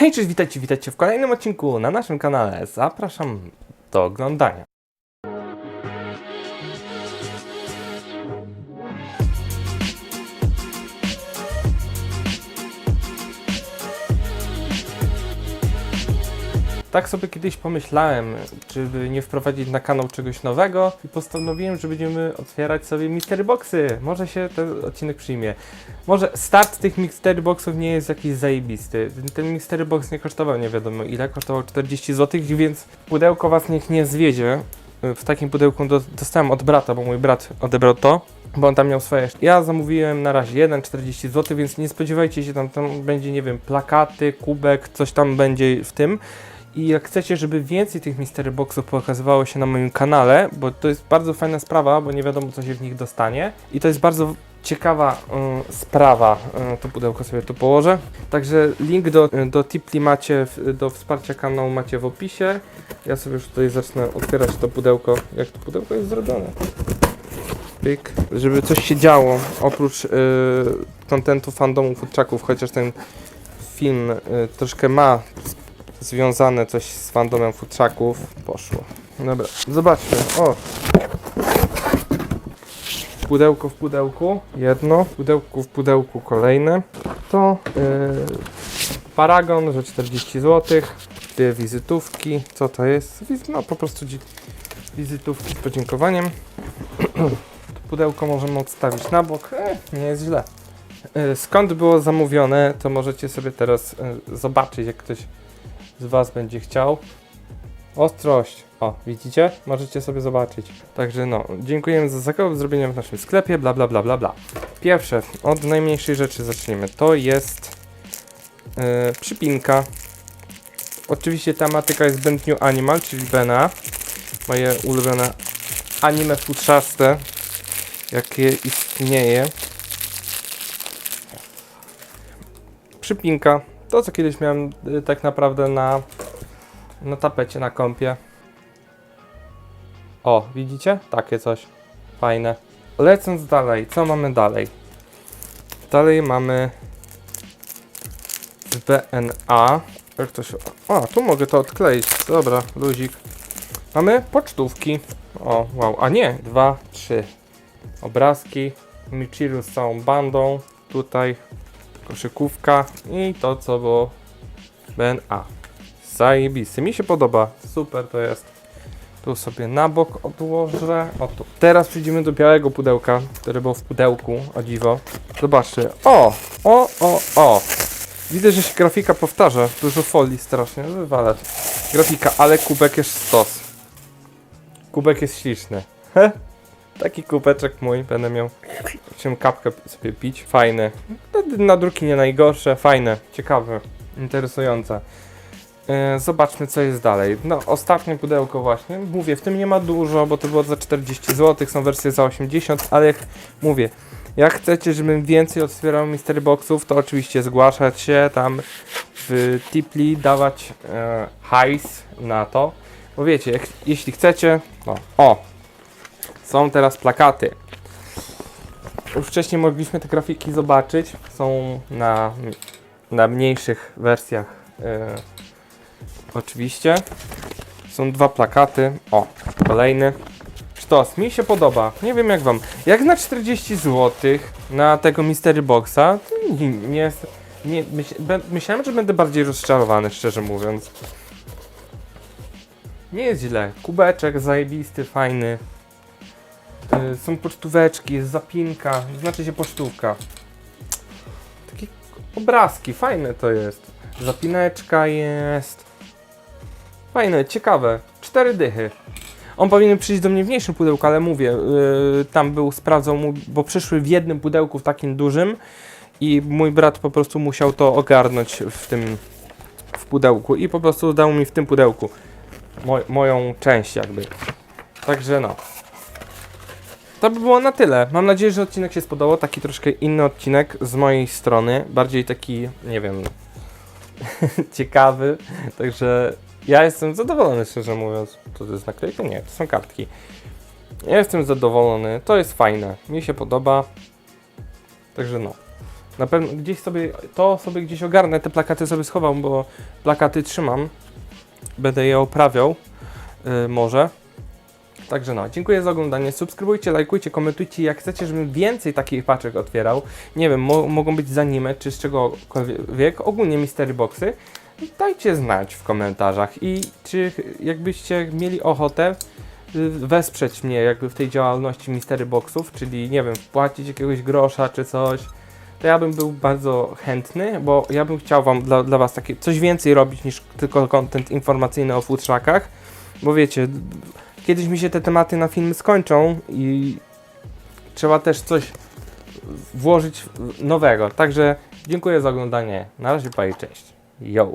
Hej, cześć, witajcie, witajcie w kolejnym odcinku na naszym kanale. Zapraszam do oglądania. Tak sobie kiedyś pomyślałem, żeby nie wprowadzić na kanał czegoś nowego i postanowiłem, że będziemy otwierać sobie mystery boxy. Może się ten odcinek przyjmie. Może start tych mystery boxów nie jest jakiś zajebisty. Ten- mystery box nie kosztował nie wiadomo ile, kosztował 40 zł, więc pudełko was niech nie zwiedzie. W takim pudełku do, dostałem od brata, bo mój brat odebrał to, bo on tam miał swoje. Ja zamówiłem na razie 1,40 zł, więc nie spodziewajcie się tam, tam będzie, nie wiem, plakaty, kubek, coś tam będzie w tym. I jak chcecie, żeby więcej tych mystery boxów pokazywało się na moim kanale, bo to jest bardzo fajna sprawa, bo nie wiadomo co się w nich dostanie. I to jest bardzo ciekawa y, sprawa. Y, to pudełko sobie tu położę. Także link do, y, do Tipli macie, w, do wsparcia kanału macie w opisie. Ja sobie już tutaj zacznę otwierać to pudełko. Jak to pudełko jest zrobione? Pyk. Żeby coś się działo, oprócz y, kontentu fandomu futrzaków, chociaż ten film y, troszkę ma związane coś z fandomem futrzaków. Poszło. Dobra, zobaczmy. O! Pudełko w pudełku. Jedno. Pudełku w pudełku kolejne. To yy, paragon, że 40 zł. Dwie wizytówki. Co to jest? No po prostu wizytówki z podziękowaniem. to pudełko możemy odstawić na bok. E, nie jest źle. E, Skąd było zamówione, to możecie sobie teraz e, zobaczyć, jak ktoś z Was będzie chciał. Ostrość. O, widzicie? Możecie sobie zobaczyć. Także no, dziękujemy za zakup zrobienia w naszym sklepie, bla bla bla bla bla. Pierwsze, od najmniejszej rzeczy zacznijmy. To jest e, przypinka. Oczywiście tematyka jest Band New Animal, czyli Bena. Moje ulubione anime futrzaste, jakie istnieje. Przypinka. To, co kiedyś miałem y, tak naprawdę na, na tapecie, na kąpie. O, widzicie? Takie coś. Fajne. Lecąc dalej, co mamy dalej? Dalej mamy BNA. Jak to się... O, tu mogę to odkleić. Dobra, luzik. Mamy pocztówki. O, wow. A nie, dwa, trzy. Obrazki. Michiru z całą bandą. Tutaj koszykówka i to co było BNA. Zajebisty, mi się podoba, super to jest. Tu sobie na bok odłożę, o tu. Teraz przejdziemy do białego pudełka, które było w pudełku, o dziwo. Zobaczcie, o, o, o, o. Widzę, że się grafika powtarza, dużo folii strasznie, wywalać. Grafika, ale kubek jest stos. Kubek jest śliczny. He? Taki kubeczek mój będę miał. Chciałem kapkę sobie pić. Fajne. Na- Na druki nie najgorsze. Fajne. Ciekawe. Interesujące. E, zobaczmy co jest dalej. No, ostatnie pudełko właśnie. Mówię, w tym nie ma dużo, bo to było za 40 zł, są wersje za 80, ale jak mówię, jak chcecie, żebym więcej otwierał mystery boxów, to oczywiście zgłaszać się tam w Tipli, dawać e, hajs na to. Bo wiecie, jak, jeśli chcecie, no, o, są teraz plakaty. Już wcześniej mogliśmy te grafiki zobaczyć. Są na, na mniejszych wersjach. e, oczywiście. Są dwa plakaty. O, kolejny. Sztos, mi się podoba. Nie wiem jak wam. Jak na 40 zł na tego Mystery Boxa, to nie, nie, jest- nie myśl, be- myślałem, że będę bardziej rozczarowany, szczerze mówiąc. Nie jest źle. Kubeczek zajebisty, fajny. Y, są pocztóweczki, jest zapinka, znaczy się pocztówka. Takie obrazki, fajne to jest. Zapineczka jest. Fajne, ciekawe. Cztery dychy. On powinien przyjść do mnie w mniejszym pudełku, ale mówię, yy, tam był, sprawdzał mu, bo przyszły w jednym pudełku, w takim dużym i mój brat po prostu musiał to ogarnąć w tym, w pudełku i po prostu dał mi w tym pudełku moj, moją część jakby. Także no. To by było na tyle. Mam nadzieję, że odcinek się spodobał. Taki troszkę inny odcinek z mojej strony. Bardziej taki, nie wiem, ciekawy. Także ja jestem zadowolony, szczerze mówiąc. To jest naklejka? Nie, to są kartki. Ja jestem zadowolony. To jest fajne. Mi się podoba. Także no. Na pewno gdzieś sobie, to sobie gdzieś ogarnę, te plakaty sobie schowam, bo plakaty trzymam. Będę je oprawiał, yy, może. Także no, dziękuję za oglądanie. Subskrybujcie, lajkujcie, komentujcie. Jak chcecie, żebym więcej takich paczek otwierał, nie wiem, mo mogą być z anime czy z czegokolwiek, ogólnie mystery boxy, dajcie znać w komentarzach. I czy jakbyście mieli ochotę y, wesprzeć mnie jakby w tej działalności mystery boxów, czyli nie wiem, wpłacić jakiegoś grosza czy coś, to ja bym był bardzo chętny, bo ja bym chciał wam dla, dla was takie coś więcej robić niż tylko content informacyjny o futrzakach, bo wiecie, kiedyś mi się te tematy na filmy skończą i trzeba też coś włożyć nowego. Także dziękuję za oglądanie. Na razie, pa i cześć. Yo!